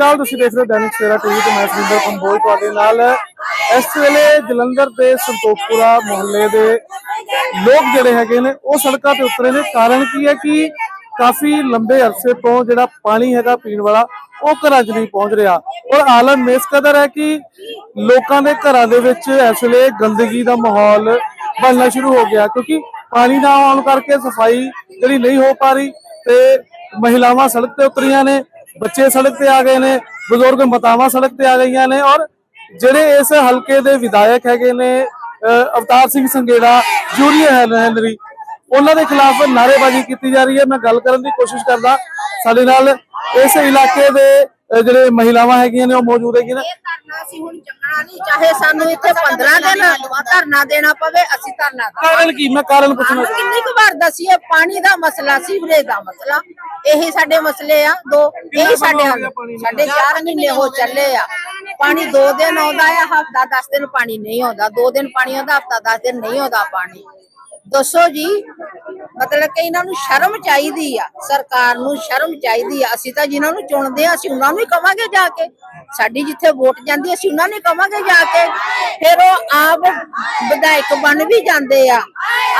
ਅਕਾਲ, ਤੁਸੀਂ ਦੇਖ ਰਹੇ ਹੋ ਦੈਨਿਕ ਸਵੇਰਾ ਟੀਵੀ ਤੇ ਮੈਂ ਸੁਰਿੰਦਰ ਕੰਬੋਜ ਤੁਹਾਡੇ ਨਾਲ। ਇਸ ਵੇਲੇ ਜਲੰਧਰ ਦੇ ਸੰਤੋਖਪੁਰਾ ਮੁਹੱਲੇ ਦੇ ਲੋਕ ਜਿਹੜੇ ਹੈਗੇ ਨੇ, ਉਹ ਸੜਕਾਂ ਤੇ ਉਤਰੇ ਨੇ। ਕਾਰਨ ਕੀ ਹੈ ਕਿ ਕਾਫੀ ਲੰਬੇ ਅਰਸੇ ਤੋਂ ਜਿਹੜਾ ਪਾਣੀ ਹੈਗਾ ਪੀਣ ਵਾਲਾ, ਉਹ ਘਰਾਂ 'ਚ ਨਹੀਂ ਪਹੁੰਚ ਰਿਹਾ। ਔਰ ਆਲਮ ਇਸ ਕਦਰ ਹੈ ਕਿ ਲੋਕਾਂ ਦੇ ਘਰਾਂ ਦੇ ਵਿੱਚ ਇਸ ਵੇਲੇ ਗੰਦਗੀ ਦਾ ਮਾਹੌਲ ਬਣਨਾ ਸ਼ੁਰੂ ਹੋ ਗਿਆ, ਕਿਉਂਕਿ ਪਾਣੀ ਨਾ ਆਉਣ ਕਰਕੇ ਸਫ਼ਾਈ ਜਿਹੜੀ ਨਹੀਂ ਹੋ ਪਾ ਰਹੀ ਤੇ ਮਹਿਲਾਵਾਂ ਸੜਕ ਤੇ ਉਤਰੀਆਂ ਨੇ। ਬੱਚੇ ਸੜਕ ਤੇ ਆ ਗਏ ਨੇ, ਬਜ਼ੁਰਗ ਮਾਤਾਵਾਂ ਸੜਕ ਤੇ ਆ ਗਈਆਂ ਨੇ ਔਰ ਜਿਹੜੇ ਇਸ ਹਲਕੇ ਦੇ ਵਿਧਾਇਕ ਹੈਗੇ ਨੇ ਅਹ ਅਵਤਾਰ ਸਿੰਘ ਸੰਗੇੜਾ ਜੂਨੀਅਰ ਨਹਿੰਦਰੀ ਉਹਨਾਂ ਦੇ ਖਿਲਾਫ ਨਾਅਰੇਬਾਜ਼ੀ ਕੀਤੀ ਜਾ ਰਹੀ ਹੈ। ਮੈਂ ਗੱਲ ਕਰਨ ਦੀ ਕੋਸ਼ਿਸ਼ ਕਰਦਾ, ਸਾਡੇ ਨਾਲ ਇਸ ਇਲਾਕੇ ਦੇ ਜਿਹੜੇ ਮਹਿਲਾਵਾਂ ਹੈਗੀਆਂ ਨੇ ਉਹ ਮੌਜੂਦ ਹੈਗੀਆਂ ਨੇ। ਇਹ ਧਰਨਾ ਅਸੀਂ ਹੁਣ ਚੱਕਣਾ ਨਹੀਂ ਚਾਹੇ ਸਾਨੂੰ ਇੱਥੇ 15 ਦਿਨ ਧਰਨਾ ਦੇਣਾ ਪਵੇ ਅਸੀਂ ਧਰਨਾ ਕਰਾਂਗੇ ਕਾਰਨ ਕੀ? ਮੈਂ ਕਾਰਨ ਪੁੱਛਣਾ ਕਿੰਨੀ ਕੁ ਵਾਰ ਦਸੀਏ ਪਾਣੀ ਦਾ ਮਸਲਾ ਸੀਵਰੇਜ ਦਾ ਮਸਲਾ ਇਹੀ ਸਾਡੇ ਮਸਲੇ ਆ ਦੋ ਇਹੀ ਸਾਡੇ ਹੱਲ ਸਾਡੇ 4 ਮਹੀਨੇ ਹੋ ਚੱਲੇ ਆ। ਪਾਣੀ 2 ਦਿਨ ਆਉਂਦਾ ਆ ਹਫਤਾ 10 ਦਿਨ ਪਾਣੀ ਨਹੀਂ ਆਉਂਦਾ। 2 ਦਿਨ ਪਾਣੀ ਆਉਂਦਾ ਹਫਤਾ 10 ਦਿਨ ਨਹੀਂ ਆਉਂਦਾ ਪਾਣੀ। ਦੱਸੋ ਜੀ ਮਤਲਬ ਕਿ ਇਹਨਾਂ ਨੂੰ ਸ਼ਰਮ ਚਾਹੀਦੀ ਆ ਸਰਕਾਰ ਨੂੰ ਸ਼ਰਮ ਚਾਹੀਦੀ ਆ। ਅਸੀਂ ਤਾਂ ਜਿਨ੍ਹਾਂ ਨੂੰ ਚੁਣਦੇ ਆ ਅਸੀਂ ਉਹਨਾਂ ਨੂੰ ਹੀ ਕਵਾਂਗੇ ਜਾ ਕੇ। ਸਾਡੀ ਜਿੱਥੇ ਵੋਟ ਜਾਂਦੀ ਅਸੀਂ ਉਹਨਾਂ ਨੂੰ ਕਵਾਂਗੇ ਜਾ ਕੇ। ਫਿਰ ਉਹ ਆਪ ਵਿਧਾਇਕ ਬਣ ਵੀ ਜਾਂਦੇ ਆ।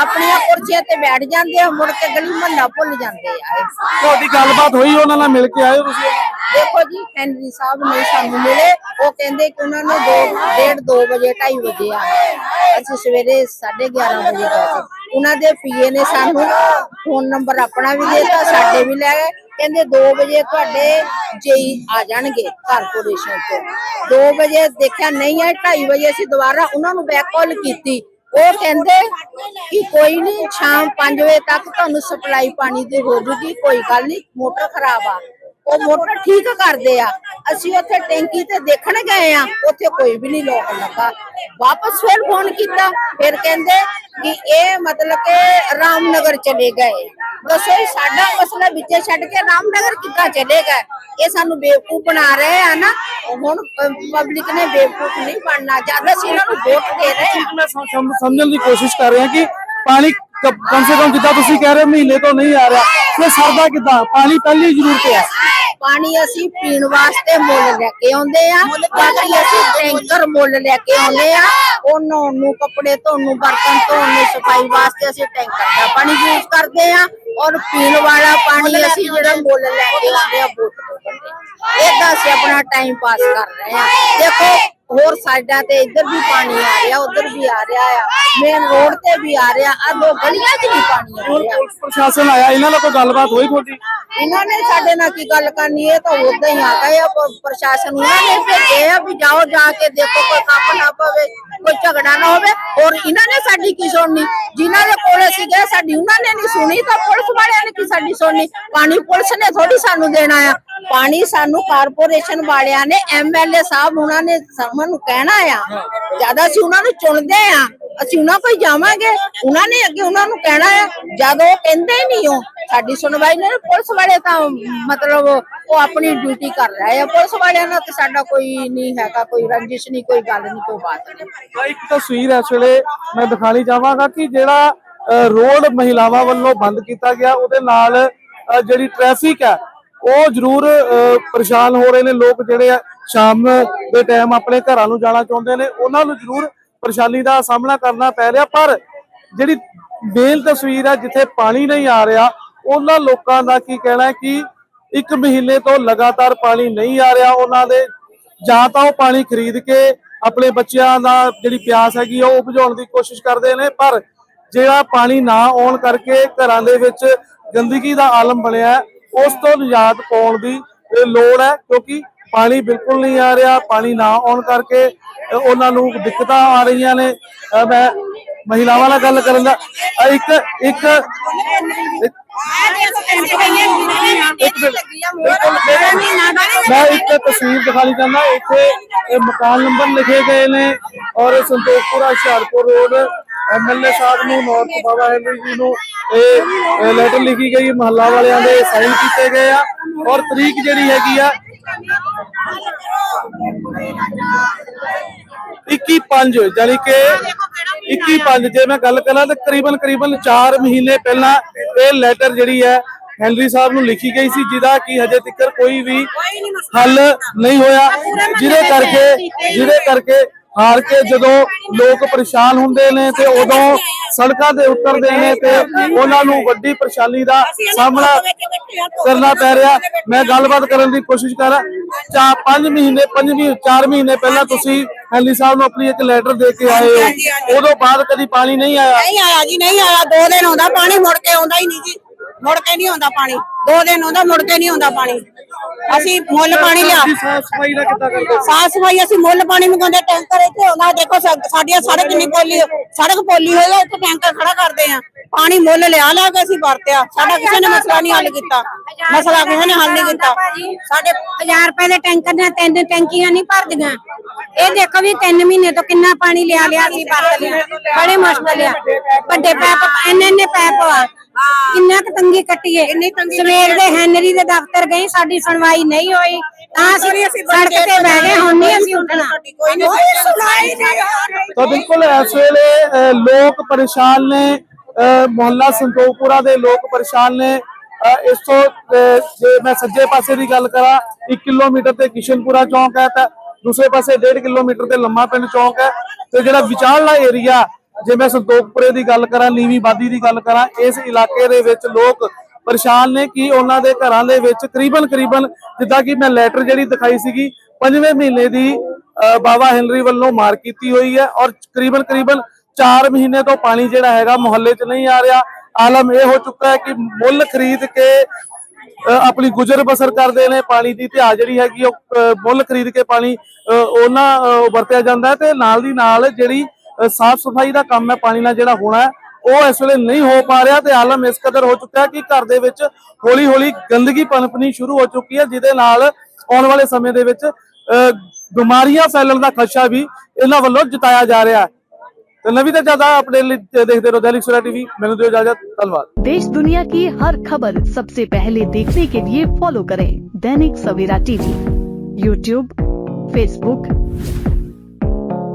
ਆਪਣੀਆਂ ਕੁਰਸੀਆਂ ਤੇ ਬੈਠ ਜਾਂਦੇ ਆ ਮੁੜ ਕੇ ਗਲੀ ਮਹੱਲਾ ਭੁੱਲ ਜਾਂਦੇ ਆ। ਤੁਹਾਡੀ ਗੱਲਬਾਤ ਹੋਈ ਉਹਨਾਂ ਨਾਲ ਮਿਲ ਕੇ ਆਏ ਤੁਸੀਂ। ਦੇਖੋ ਜੀ ਹੈਨਰੀ ਸਾਹਿਬ ਨੇ ਸਾਨੂੰ ਮਿਲੇ। ਉਹ ਕਹਿੰਦੇ ਕਿ ਉਹਨਾਂ ਨੂੰ 2 ਡੇਢ 2 ਵਜੇ 2:30 ਵਜੇ ਆ ਅਸੀਂ ਸਵੇਰੇ 11:30 ਵਜੇ ਗਏ। ਉਹਨਾਂ ਦੇ ਪੀਏ ਨੇ ਸਾਨੂੰ ਫੋਨ ਨੰਬਰ ਆਪਣਾ ਵੀ ਦਿੱਤਾ, ਸਾਡੇ ਵੀ ਲੈ ਗਏ। ਕਹਿੰਦੇ 2 ਵਜੇ ਤੁਹਾਡੇ ਜੇਈ ਆ ਜਾਣਗੇ ਕਾਰਪੋਰੇਸ਼ਨ ਤੋਂ। 2 ਵਜੇ ਦੇਖਿਆ ਨਹੀਂ ਹੈ 2:30 ਵਜੇ ਅਸੀਂ ਦੁਬਾਰਾ ਉਹਨਾਂ ਨੂੰ ਬੈਕ ਕਾਲ ਕੀਤੀ। ਉਹ ਕਹਿੰਦੇ ਕਿ ਕੋਈ ਨਹੀਂ ਸ਼ਾਮ 5 ਵਜੇ ਤੱਕ ਤੁਹਾਨੂੰ ਸਪਲਾਈ ਪਾਣੀ ਦੀ ਹੋ ਜੂਗੀ, ਕੋਈ ਗੱਲ ਨਹੀਂ ਮੋਟਰ ਖਰਾਬ ਆ। ਉਹ ਮੋਟਰ ਠੀਕ ਕਰਦੇ ਆ। ਅਸੀਂ ਉੱਥੇ ਟੈਂਕੀ ਤੇ ਦੇਖਣ ਗਏ ਆ, ਉੱਥੇ ਕੋਈ ਵੀ ਨਹੀਂ ਲੋਕ ਲੱਗਾ। ਵਾਪਸ ਫਿਰ ਫੋਨ ਕੀਤਾ, ਫਿਰ ਕਹਿੰਦੇ ਕਿ ਇਹ ਮਤਲਬ ਕਿ ਰਾਮਨਗਰ ਚਲੇ ਗਏ। ਦੱਸੋ ਇਹ ਸਾਡਾ ਮਸਲਾ ਵਿੱਚੇ ਛੱਡ ਕੇ ਰਾਮਨਗਰ ਕਿੱਦਾਂ ਚਲੇ ਗਏ? ਇਹ ਸਾਨੂੰ ਬੇਵਕੂਫ ਬਣਾ ਰਹੇ ਆ ਨਾ ਹੁਣ ਪਬਲਿਕ ਨੇ ਬੇਵਕੂਫ ਨਹੀਂ ਬਣਨਾ। ਜਦ ਅਸੀਂ ਇਹਨਾਂ ਨੂੰ ਵੋਟ ਦੇ ਰਹੇ ਆ। ਮੈਂ ਸਮਝਣ ਦੀ ਕੋਸ਼ਿਸ਼ ਕਰ ਰਿਹਾ ਕਿ ਪਾਣੀ ਕਮ ਸੇ ਕਮ ਜਿੱਦਾਂ ਤੁਸੀਂ ਕਹਿ ਰਹੇ ਮਹੀਨੇ ਤੋਂ ਨਹੀਂ ਆ ਰਿਹਾ। ਫਿਰ ਸਰਦਾ ਕਿੱਦਾਂ? ਪਾਣੀ ਪਹਿਲੀ ਜ਼ਰੂਰਤ ਹੈ। ਪਾਣੀ ਅਸੀਂ ਪੀਣ ਵਾਸਤੇ ਮੁੱਲ ਲੈ ਕੇ ਆਉਂਦੇ ਆ। ਬਾਕੀ ਅਸੀਂ ਟੈਂਕਰ ਮੁੱਲ ਲੈ ਕੇ ਆਉਂਦੇ ਆ। ਉਹ ਨਹਾਉਣ ਨੂੰ ਕੱਪੜੇ ਧੋਣ ਨੂੰ ਬਰਤਨ ਧੋਣ ਨੂੰ ਸਫ਼ਾਈ ਵਾਸਤੇ ਅਸੀਂ ਟੈਂਕਰ ਦਾ ਪਾਣੀ ਯੂਜ਼ ਕਰਦੇ ਆ। ਔਰ ਪੀਣ ਵਾਲਾ ਪਾਣੀ ਅਸੀਂ ਜਿਹੜਾ ਮੁੱਲ ਲੈ ਕੇ ਆਉਂਦੇ ਆ ਬੋਤਲ ਇਦਾਂ ਅਸੀਂ ਆਪਣਾ ਟਾਈਮ ਪਾਸ ਕਰ ਰਹੇ ਆ। ਦੇਖੋ ਹੋਰ ਸਾਈਡਾਂ ਤੇ ਇੱਧਰ ਵੀ ਪਾਣੀ ਆ ਰਿਹਾ ਉੱਧਰ ਵੀ ਆ ਰਿਹਾ ਆ। ਮੇਨ ਰੋਡ ਤੇ ਵੀ ਆ ਰਿਹਾ ਆ ਦੋ ਗਲੀਆਂ 'ਚ ਵੀ ਪਾਣੀ ਆ ਰਿਹਾ। ਪੁਲਿਸ ਪ੍ਰਸ਼ਾਸਨ ਆਇਆ ਇਹਨਾਂ ਨਾਲ ਕੋਈ ਗੱਲਬਾਤ ਹੋਈ ਤੁਹਾਡੀ? ਇਹਨਾਂ ਨੇ ਸਾਡੇ ਨਾਲ ਕੀ ਗੱਲ ਕਰਨੀ ਹੈ ਤਾਂ ਉਦਾਂ ਹੀ ਆ ਗਏ ਆ ਪ- ਪ੍ਰਸ਼ਾਸਨ ਉਹਨਾਂ ਨੇ ਭੇਜੇ ਆ ਵੀ ਜਾਓ ਜਾ ਕੇ ਦੇਖੋ ਕੋਈ ਕੰਮ ਨਾ ਪਵੇ ਕੋਈ ਝਗੜਾ ਨਾ ਹੋਵੇ। ਔਰ ਇਹਨਾਂ ਨੇ ਸਾਡੀ ਕੀ ਸੁਣਨੀ? ਜਿਨ੍ਹਾਂ ਦੇ ਕੋਲ ਅਸੀਂ ਗਏ ਸਾਡੀ ਉਹਨਾਂ ਨੇ ਨਹੀਂ ਸੁਣੀ ਤਾਂ ਪੁਲਿਸ ਵਾਲਿਆਂ ਨੇ ਕੀ ਸਾਡੀ ਸੁਣਨੀ? ਪਾਣੀ ਪੁਲਿਸ ਨੇ ਥੋੜੀ ਸਾਨੂੰ ਦੇਣਾ ਆ। ਪਾਣੀ ਸਾਨੂੰ ਕਾਰਪੋਰੇਸ਼ਨ ਵਾਲਿਆਂ ਨੇ ਐਮਐਲਏ ਸਾਹਿਬ ਉਹਨਾਂ ਨੇ ਸਾਨੂੰ ਕਹਿਣਾ ਆ। ਜ਼ਿਆਦਾ ਅਸੀਂ ਉਹਨਾਂ ਨੂੰ ਚੁਣਦੇ ਆ, ਅਸੀਂ ਉਹਨਾਂ ਕੋਲ ਜਾਵਾਂਗੇ, ਉਹਨਾਂ ਨੇ ਅੱਗੇ ਉਹਨਾਂ ਨੂੰ ਕਹਿਣਾ ਆ। ਜਦ ਉਹ ਕਹਿੰਦੇ ਨਹੀਂ ਹੋ ਸਾਡੀ ਸੁਣਵਾਈ ਨਹੀਂ, ਪੁਲਿਸ ਵਾਲੇ ਤਾਂ ਮਤਲਬ ਉਹ ਆਪਣੀ ਡਿਊਟੀ ਕਰ ਰਹੇ ਆ। ਪੁਲਿਸ ਵਾਲਿਆਂ ਨਾਲ ਤੇ ਸਾਡਾ ਕੋਈ ਨਹੀਂ ਹੈਗਾ, ਕੋਈ ਰੰਜਿਸ਼ ਨਹੀਂ, ਕੋਈ ਗੱਲ ਨਹੀਂ, ਕੋਈ ਬਾਤ ਨਹੀਂ। ਤਾਂ ਇੱਕ ਤਸਵੀਰ ਇਸ ਵੇਲੇ ਮੈਂ ਦਿਖਾਣੀ ਚਾਹਾਂਗਾ ਕਿ ਜਿਹੜਾ ਰੋਡ ਮਹਿਲਾਵਾਂ ਵੱਲੋਂ ਬੰਦ ਕੀਤਾ ਗਿਆ, ਉਹਦੇ ਨਾਲ ਜਿਹੜੀ ਟ੍ਰੈਫਿਕ ਹੈ ਉਹ ਜ਼ਰੂਰ ਪਰੇਸ਼ਾਨ ਹੋ ਰਹੇ ਨੇ ਲੋਕ ਜਿਹੜੇ ਆ, ਸ਼ਾਮ ਦੇ ਟਾਈਮ ਆਪਣੇ ਘਰਾਂ ਨੂੰ ਜਾਣਾ ਚਾਹੁੰਦੇ ਨੇ। ਉਹਨਾਂ ਨੂੰ ਜ਼ਰੂਰ ਪਰੇਸ਼ਾਨੀ ਦਾ ਸਾਹਮਣਾ ਕਰਨਾ ਪੈ ਰਿਹਾ, ਪਰ ਜਿਹੜੀ ਮੇਨ ਤਸਵੀਰ ਹੈ ਜਿੱਥੇ ਪਾਣੀ ਨਹੀਂ ਆ ਰਿਹਾ, ਉਹਨਾਂ ਲੋਕਾਂ ਦਾ ਕੀ ਕਹਿਣਾ ਹੈ ਕਿ ਇੱਕ ਮਹੀਨੇ ਤੋਂ ਲਗਾਤਾਰ ਪਾਣੀ ਨਹੀਂ ਆ ਰਿਹਾ ਉਹਨਾਂ ਦੇ। ਜਾਂ ਤਾਂ ਉਹ ਪਾਣੀ ਖਰੀਦ ਕੇ ਆਪਣੇ ਬੱਚਿਆਂ ਦਾ ਜਿਹੜੀ ਪਿਆਸ ਹੈਗੀ ਆ, ਉਹ ਬੁਝਾਉਣ ਦੀ ਕੋਸ਼ਿਸ਼ ਕਰਦੇ ਨੇ, ਪਰ ਜਿਹੜਾ ਪਾਣੀ ਨਾ ਆਉਣ ਕਰਕੇ ਘਰਾਂ ਦੇ ਵਿੱਚ ਗੰਦਗੀ ਦਾ ਆਲਮ ਬਣਿਆ ਉਸ ਤੋਂ ਨਿਜਾਤ ਪਾਉਣ ਦੀ ਲੋੜ ਹੈ, ਕਿਉਂਕਿ ਪਾਣੀ ਬਿਲਕੁਲ ਨਹੀਂ ਆ ਰਿਹਾ, ਪਾਣੀ ਨਾ ਆਉਣ ਕਰਕੇ ਉਹਨਾਂ ਨੂੰ ਦਿੱਕਤਾਂ ਆ ਰਹੀਆਂ ਨੇ। ਮੈਂ ਮਹਿਲਾਵਾਂ ਨਾਲ ਗੱਲ ਕਰਨ ਦਾ ਇੱਕ ਇੱਕ ਮੈਂ ਇੱਕ ਤਸਵੀਰ ਦਿਖਾਣੀ ਚਾਹੁੰਦਾ, ਇੱਥੇ ਇਹ ਮਕਾਨ ਨੰਬਰ ਲਿਖੇ ਗਏ ਨੇ ਔਰ ਸੰਤੋਖਪੁਰਾ, ਹੁਸ਼ਿਆਰਪੁਰ ਰੋਡ ਐਮਐਲਏ ਸਾਹਿਬ ਨੂੰ ਨੌਰਥ ਬਾਬਾ ਹੈਨਰੀ ਜੀ ਨੂੰ ਇਹ ਲੈਟਰ ਲਿਖੀ ਗਈ ਮਹੱਲਾ ਵਾਲਿਆਂ ਦੇ ਸਾਈਨ ਕੀਤੇ ਗਏ ਆ। ਔਰ ਤਰੀਕ ਜਿਹੜੀ ਹੈਗੀ ਆ 21 ਜਾਨੀ ਕਿ 21 ਜੇ ਮੈਂ ਗੱਲ ਕਰਾਂ ਤਾਂ ਕਰੀਬਨ ਕਰੀਬਨ 4 ਮਹੀਨੇ ਪਹਿਲਾਂ ਇਹ ਲੈਟਰ ਜਿਹੜੀ ਹੈ ਹੈਨਰੀ ਸਾਹਿਬ ਨੂੰ ਲਿਖੀ ਗਈ ਸੀ ਜਿਹਦਾ ਕਿ ਹਜੇ ਤੱਕ ਕੋਈ ਵੀ ਹੱਲ ਨਹੀਂ ਹੋਇਆ। ਜਿਹਦੇ ਕਰਕੇ ਜਿਹਦੇ ਕਰਕੇ ਹਾਰ ਕੇ ਜਦੋਂ ਲੋਕ ਪਰੇਸ਼ਾਨ ਹੁੰਦੇ ਨੇ ਤੇ ਉਦੋਂ ਸੜਕਾਂ ਤੇ ਉਤਰਦੇ ਨੇ ਤੇ ਉਹਨਾਂ ਨੂੰ ਵੱਡੀ ਪਰੇਸ਼ਾਨੀ ਦਾ ਸਾਹਮਣਾ ਕਰਨਾ ਪੈ ਰਿਹਾ। ਮੈਂ ਗੱਲਬਾਤ ਕਰਨ ਦੀ ਕੋਸ਼ਿਸ਼ ਕਰ ਚਾ 5 ਮਹੀਨੇ 5 ਮਹੀਨੇ 4 ਮਹੀਨੇ ਪਹਿਲਾਂ ਤੁਸੀਂ ਹੈਨਰੀ ਸਾਹਿਬ ਨੂੰ ਆਪਣੀ ਇੱਕ ਲੈਟਰ ਦੇ ਕੇ ਆਏ ਹੋ। ਉਦੋਂ ਬਾਅਦ ਕਦੀ ਪਾਣੀ ਨਹੀਂ ਆਇਆ? ਨਹੀਂ ਆਇਆ ਜੀ ਨਹੀਂ ਆਇਆ। ਦੋ ਦਿਨ ਆਉਂਦਾ ਪਾਣੀ ਮੁੜ ਕੇ ਆਉਂਦਾ ਹੀ ਨਹੀਂ ਜੀ। ਮੁੜ ਕੇ ਨਹੀਂ ਆਉਂਦਾ ਪਾਣੀ। ਦੋ ਦਿਨ ਆਉਂਦਾ ਮੁੜ ਕੇ ਨਹੀਂ ਆਉਂਦਾ ਪਾਣੀ। ਅਸੀਂ ਮੁੱਲ ਪਾਣੀ ਲਿਆ। ਸਾਫ਼ ਸਫ਼ਾਈ ਦਾ ਕਿੱਦਾਂ ਕਰਦੇ ਹੋ? ਸਾਫ਼ ਸਫ਼ਾਈ ਅਸੀਂ ਮੁੱਲ ਪਾਣੀ ਮੰਗਾਉਂਦੇ ਟੈਂਕਰ ਇੱਥੇ ਆਉਂਦਾ। ਦੇਖੋ ਸਾਡੀਆਂ ਸੜਕ ਕਿੰਨੀ ਪੋਲੀ ਸੜਕ ਪੋਲੀ ਹੋਈ ਆ ਇੱਥੇ ਟੈਂਕਰ ਖੜਾ ਕਰਦੇ ਆ। ਪਾਣੀ ਮੁੱਲ ਲਿਆ ਲਿਆ ਕੇ ਅਸੀਂ ਵਰਤਿਆ। ਸਾਡਾ ਕਿਸੇ ਨੇ ਮਸਲਾ ਨਹੀਂ ਹੱਲ ਕੀਤਾ। ਮਸਲਾ ਕਿਸੇ ਨੇ ਹੱਲ ਨਹੀਂ ਕੀਤਾ। ਸਾਡੇ 1000 ਰੁਪਏ ਦੇ ਟੈਂਕਰ ਦੀਆਂ ਤਿੰਨ ਟੈਂਕੀਆਂ ਨਹੀਂ ਭਰਦੀਆਂ। ਇਹ ਦੇਖੋ ਵੀ 3 ਮਹੀਨੇ ਤੋਂ ਕਿੰਨਾ ਪਾਣੀ ਲਿਆ ਲਿਆ ਸੀ ਵਰਤ ਲਿਆ। ਬੜੇ ਮੁਸ਼ਕਲ ਆ। ਵੱਡੇ ਪੈਪ ਇੰਨੇ ਇੰਨੇ ਪੈਪ ਆ। ਕਿੰਨਾ ਕੁ ਤੰਗੀ ਕੱਟੀਏ? ਸਵੇਰ ਦੇ ਹੈਨਰੀ ਦੇ ਦਫ਼ਤਰ ਗਏ ਸਾਡੀ ਸੁਣਵਾਈ ਨਹੀਂ ਹੋਈ। ਤਾਂ ਅਸੀਂ ਸੜਕ ਤੇ ਬਹਿ ਗਏ ਹੁਣ ਨਹੀਂ ਅਸੀਂ ਉੱਠਣਾ। ਕੋਈ ਨਹੀਂ ਸੁਣਾਈ ਨਹੀਂ ਤਾਂ ਬਿਲਕੁਲ ਇਸ ਵੇਲੇ ਲੋਕ ਪਰੇਸ਼ਾਨ ਨੇ। ਮੁਹੱਲਾ ਸੰਤੋਖਪੁਰਾ ਦੇ ਲੋਕ ਪਰੇਸ਼ਾਨ ਨੇ। ਇਸ ਤੋਂ ਜੇ ਮੈਂ ਸੱਜੇ ਪਾਸੇ ਦੀ ਗੱਲ ਕਰਾਂ 1 ਕਿਲੋਮੀਟਰ ਤੇ ਕਿਸ਼ਨਪੁਰਾ ਚੌਂਕ ਹੈ ਤਾਂ ਦੂਸਰੇ ਪਾਸੇ 1.5 ਕਿਲੋਮੀਟਰ ਤੇ ਲੰਮਾ ਪਿੰਡ ਚੌਂਕ ਹੈ। ਤੇ ਜਿਹੜਾ ਵਿਚਾਰਲਾ ਏਰੀਆ ਜੇ ਮੈਂ ਸੰਤੋਖਪੁਰੇ ਦੀ ਗੱਲ ਕਰਾਂ ਨੀਵੀਂ ਬਾਦੀ ਦੀ ਗੱਲ ਕਰਾਂ ਇਸ ਇਲਾਕੇ ਦੇ ਵਿੱਚ ਲੋਕ ਪਰੇਸ਼ਾਨ ਨੇ ਕਿ ਉਹਨਾਂ ਦੇ ਘਰਾਂ ਦੇ ਵਿੱਚ ਕਰੀਬਨ ਕਰੀਬਨ ਜਿੱਦਾਂ ਕਿ ਮੈਂ ਲੈਟਰ ਜਿਹੜੀ ਦਿਖਾਈ ਸੀਗੀ ਪੰਜਵੇਂ ਮਹੀਨੇ ਦੀ ਬਾਬਾ ਹੈਨਰੀ ਵੱਲੋਂ ਮਾਰ ਕੀਤੀ ਹੋਈ ਹੈ ਔਰ ਕਰੀਬਨ ਕਰੀਬਨ 4 ਮਹੀਨੇ ਤੋਂ ਪਾਣੀ ਜਿਹੜਾ ਹੈਗਾ ਮੁਹੱਲੇ 'ਚ ਨਹੀਂ ਆ ਰਿਹਾ। ਆਲਮ ਇਹ ਹੋ ਚੁੱਕਾ ਹੈ ਕਿ ਮੁੱਲ ਖਰੀਦ ਕੇ ਆਪਣੀ ਗੁਜ਼ਰ ਬਸਰ ਕਰਦੇ ਨੇ ਪਾਣੀ ਦੀ ਧਿਆ ਜਿਹੜੀ ਹੈਗੀ ਉਹ ਮੁੱਲ ਖਰੀਦ ਕੇ ਪਾਣੀ ਅ, ਉਹਨਾਂ ਵਰਤਿਆ ਜਾਂਦਾ ਹੈ ਤੇ ਨਾਲ ਦੀ ਨਾਲ ਜਿਹੜੀ ਸਾਫ ਸਫਾਈ ਦਾ ਕੰਮ ਹੈ ਪਾਣੀ ਨਾਲ ਜਿਹੜਾ ਹੋਣਾ ਹੈ ਉਹ ਇਸ ਵੇਲੇ ਨਹੀਂ ਹੋ ਪਾ ਰਿਹਾ ਤੇ ਆਲਮ ਇਸ ਕਦਰ ਹੋ ਚੁੱਕਾ ਹੈ ਕਿ ਘਰ ਦੇ ਵਿੱਚ ਹੌਲੀ ਹੌਲੀ ਗੰਦਗੀ ਪਨਪਣੀ ਸ਼ੁਰੂ ਹੋ ਚੁੱਕੀ ਹੈ ਜਿਹਦੇ ਨਾਲ ਆਉਣ ਵਾਲੇ ਸਮੇਂ ਦੇ ਵਿੱਚ ਅ, ਬਿਮਾਰੀਆਂ ਫੈਲਣ ਦਾ ਖਦਸ਼ਾ ਵੀ ਇਹਨਾਂ ਵੱਲੋਂ ਜਤਾਇਆ ਜਾ ਰਿਹਾ ਹੈ ਤੇ ਨਵੀਂ ਤੇ ਜ਼ਿਆਦਾ ਅਪਡੇਟ ਲਈ ਦੇਖਦੇ ਰਹੋ ਦੈਨਿਕ ਸਵੇਰਾ ਟੀਵੀ ਮੈਨੂੰ ਦਿਓ ਇਜਾਜ਼ਤ ਧੰਨਵਾਦ देश दुनिया की हर खबर सबसे पहले देखने के लिए फॉलो करें Dainik Savera TV YouTube Facebook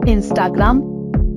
Instagram